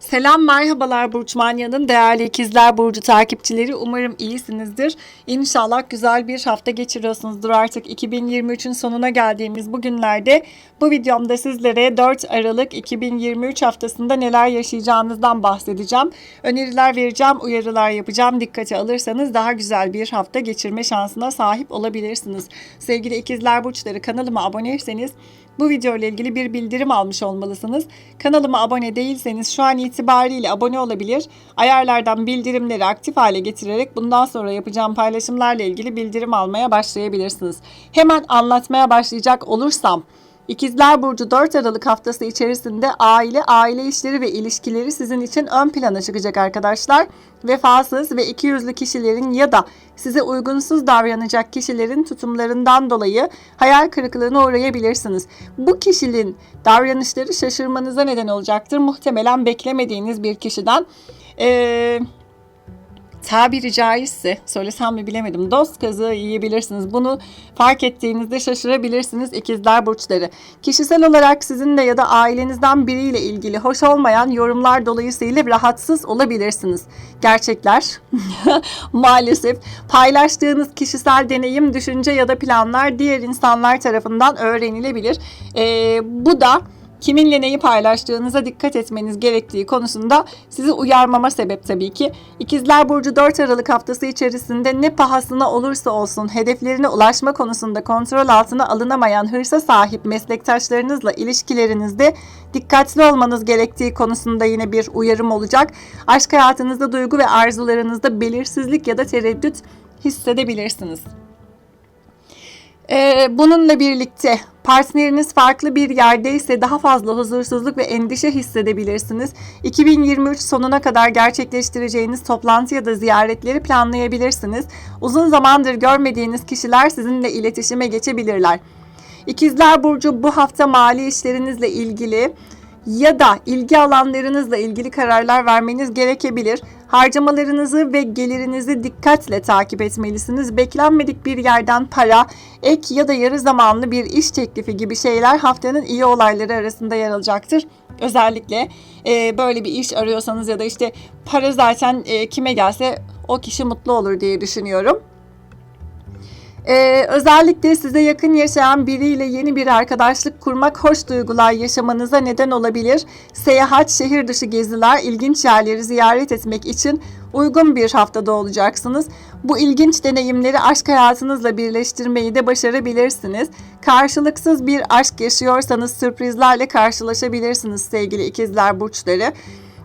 Selam merhabalar Burç Manya'nın değerli ikizler Burcu takipçileri. Umarım iyisinizdir. İnşallah güzel bir hafta geçiriyorsunuzdur artık 2023'ün sonuna geldiğimiz bu günlerde. Bu videomda sizlere 4 Aralık 2023 haftasında neler yaşayacağınızdan bahsedeceğim. Öneriler vereceğim, uyarılar yapacağım. Dikkate alırsanız daha güzel bir hafta geçirme şansına sahip olabilirsiniz. Sevgili ikizler Burçları kanalıma aboneyseniz bu video ile ilgili bir bildirim almış olmalısınız. Kanalıma abone değilseniz şu an itibariyle abone olabilir. Ayarlardan bildirimleri aktif hale getirerek bundan sonra yapacağım paylaşımlarla ilgili bildirim almaya başlayabilirsiniz. Hemen anlatmaya başlayacak olursam İkizler Burcu 4 Aralık haftası içerisinde aile, aile işleri ve ilişkileri sizin için ön plana çıkacak arkadaşlar. Vefasız ve ikiyüzlü kişilerin ya da size uygunsuz davranacak kişilerin tutumlarından dolayı hayal kırıklığına uğrayabilirsiniz. Bu kişinin davranışları şaşırmanıza neden olacaktır. Muhtemelen beklemediğiniz bir kişiden. Ee, tabiri caizse söylesem mi bilemedim dost kazığı yiyebilirsiniz. Bunu fark ettiğinizde şaşırabilirsiniz ikizler burçları. Kişisel olarak sizinle ya da ailenizden biriyle ilgili hoş olmayan yorumlar dolayısıyla rahatsız olabilirsiniz. Gerçekler maalesef paylaştığınız kişisel deneyim, düşünce ya da planlar diğer insanlar tarafından öğrenilebilir. Ee, bu da kiminle neyi paylaştığınıza dikkat etmeniz gerektiği konusunda sizi uyarmama sebep tabii ki. İkizler Burcu 4 Aralık haftası içerisinde ne pahasına olursa olsun hedeflerine ulaşma konusunda kontrol altına alınamayan hırsa sahip meslektaşlarınızla ilişkilerinizde dikkatli olmanız gerektiği konusunda yine bir uyarım olacak. Aşk hayatınızda duygu ve arzularınızda belirsizlik ya da tereddüt hissedebilirsiniz. Ee, bununla birlikte partneriniz farklı bir yerdeyse daha fazla huzursuzluk ve endişe hissedebilirsiniz. 2023 sonuna kadar gerçekleştireceğiniz toplantı ya da ziyaretleri planlayabilirsiniz. Uzun zamandır görmediğiniz kişiler sizinle iletişime geçebilirler. İkizler Burcu bu hafta mali işlerinizle ilgili ya da ilgi alanlarınızla ilgili kararlar vermeniz gerekebilir. Harcamalarınızı ve gelirinizi dikkatle takip etmelisiniz. Beklenmedik bir yerden para, ek ya da yarı zamanlı bir iş teklifi gibi şeyler haftanın iyi olayları arasında yer alacaktır. Özellikle e, böyle bir iş arıyorsanız ya da işte para zaten e, kime gelse o kişi mutlu olur diye düşünüyorum. Ee, özellikle size yakın yaşayan biriyle yeni bir arkadaşlık kurmak hoş duygular yaşamanıza neden olabilir. Seyahat, şehir dışı geziler, ilginç yerleri ziyaret etmek için uygun bir haftada olacaksınız. Bu ilginç deneyimleri aşk hayatınızla birleştirmeyi de başarabilirsiniz. Karşılıksız bir aşk yaşıyorsanız sürprizlerle karşılaşabilirsiniz sevgili ikizler burçları.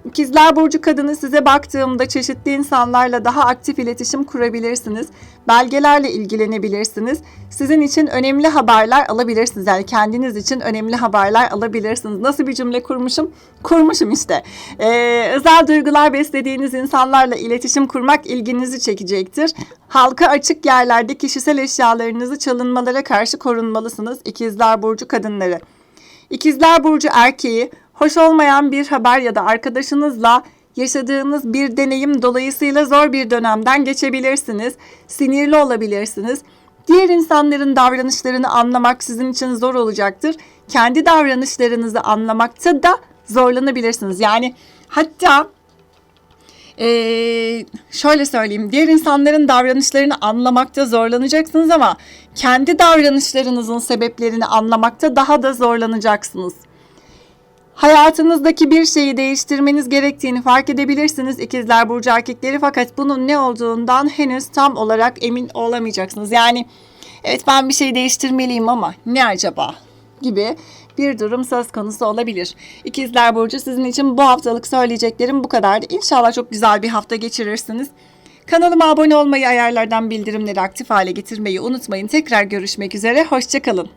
İkizler Burcu kadını size baktığımda çeşitli insanlarla daha aktif iletişim kurabilirsiniz. Belgelerle ilgilenebilirsiniz. Sizin için önemli haberler alabilirsiniz. Yani kendiniz için önemli haberler alabilirsiniz. Nasıl bir cümle kurmuşum? Kurmuşum işte. Ee, özel duygular beslediğiniz insanlarla iletişim kurmak ilginizi çekecektir. Halka açık yerlerde kişisel eşyalarınızı çalınmalara karşı korunmalısınız. İkizler Burcu kadınları. İkizler Burcu erkeği hoş olmayan bir haber ya da arkadaşınızla yaşadığınız bir deneyim dolayısıyla zor bir dönemden geçebilirsiniz. Sinirli olabilirsiniz. Diğer insanların davranışlarını anlamak sizin için zor olacaktır. Kendi davranışlarınızı anlamakta da zorlanabilirsiniz. Yani hatta ee, şöyle söyleyeyim diğer insanların davranışlarını anlamakta zorlanacaksınız ama kendi davranışlarınızın sebeplerini anlamakta daha da zorlanacaksınız. Hayatınızdaki bir şeyi değiştirmeniz gerektiğini fark edebilirsiniz ikizler burcu erkekleri fakat bunun ne olduğundan henüz tam olarak emin olamayacaksınız. Yani evet ben bir şey değiştirmeliyim ama ne acaba gibi bir durum söz konusu olabilir. İkizler Burcu sizin için bu haftalık söyleyeceklerim bu kadardı. İnşallah çok güzel bir hafta geçirirsiniz. Kanalıma abone olmayı, ayarlardan bildirimleri aktif hale getirmeyi unutmayın. Tekrar görüşmek üzere, hoşçakalın.